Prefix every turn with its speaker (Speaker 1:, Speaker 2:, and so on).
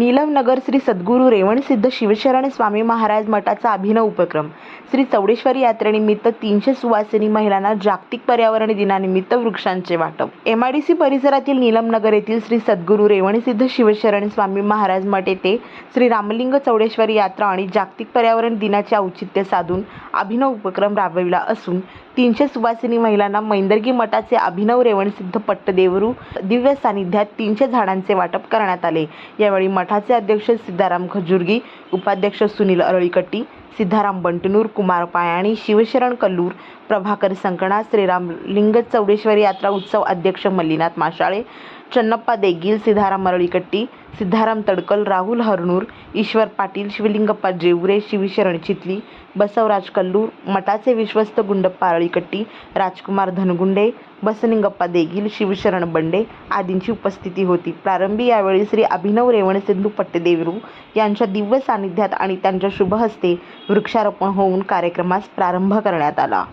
Speaker 1: नीलमनगर श्री सद्गुरू रेवणसिद्ध शिवशरण स्वामी महाराज मठाचा अभिनव उपक्रम. श्री चौडेश्वरी यात्रेनिमित्त तीनशे सुवासिनी महिलांना जागतिक पर्यावरण दिनानिमित्त वृक्षांचे वाटप. एमआयडीसी डी सी परिसरातील नीलमनगर येथील श्री सद्गुरू रेवणसिद्ध शिवशरण स्वामी महाराज मठ येथे श्री रामलिंग चौडेश्वरी यात्रा आणि जागतिक पर्यावरण दिनाचे औचित्य साधून अभिनव उपक्रम राबविला असून तीनशे सुवासिनी महिलांना मैंदर्गी मठाचे अभिनव रेवणसिद्ध पट्टदेवरू दिव्य सानिध्यात तीनशे झाडांचे वाटप करण्यात आले. यावेळी मठाचे अध्यक्ष सिद्धाराम खजुर्गी उपाध्यक्ष सुनील अरळीकट्टी सिद्धाराम बंटनूर कुमार पायाणी शिवशरण कल्लूर प्रभाकर संकणा श्रीराम लिंग चौडेश्वरी यात्रा उत्सव अध्यक्ष मल्लीनाथ माशाळे चन्नप्पा देगील सिद्धाराम अरळीकट्टी सिद्धाराम तडकल राहुल हरनूर ईश्वर पाटील शिवलिंगप्पा जेवरे शिवशरण चितली बसवराज कल्लूर मठाचे विश्वस्त गुंडप्पा अळळीकट्टी राजकुमार धनगुंडे बसनिंगप्पा देगील शिवशरण बंडे आदींची उपस्थिती होती. प्रारंभी यावेळी श्री अभिनव रेवण सिंधू पट्टदेवरू यांच्या दिव्य सानिध्यात आणि त्यांच्या शुभहस्ते वृक्षारोपण होऊन कार्यक्रमास प्रारंभ करण्यात आला.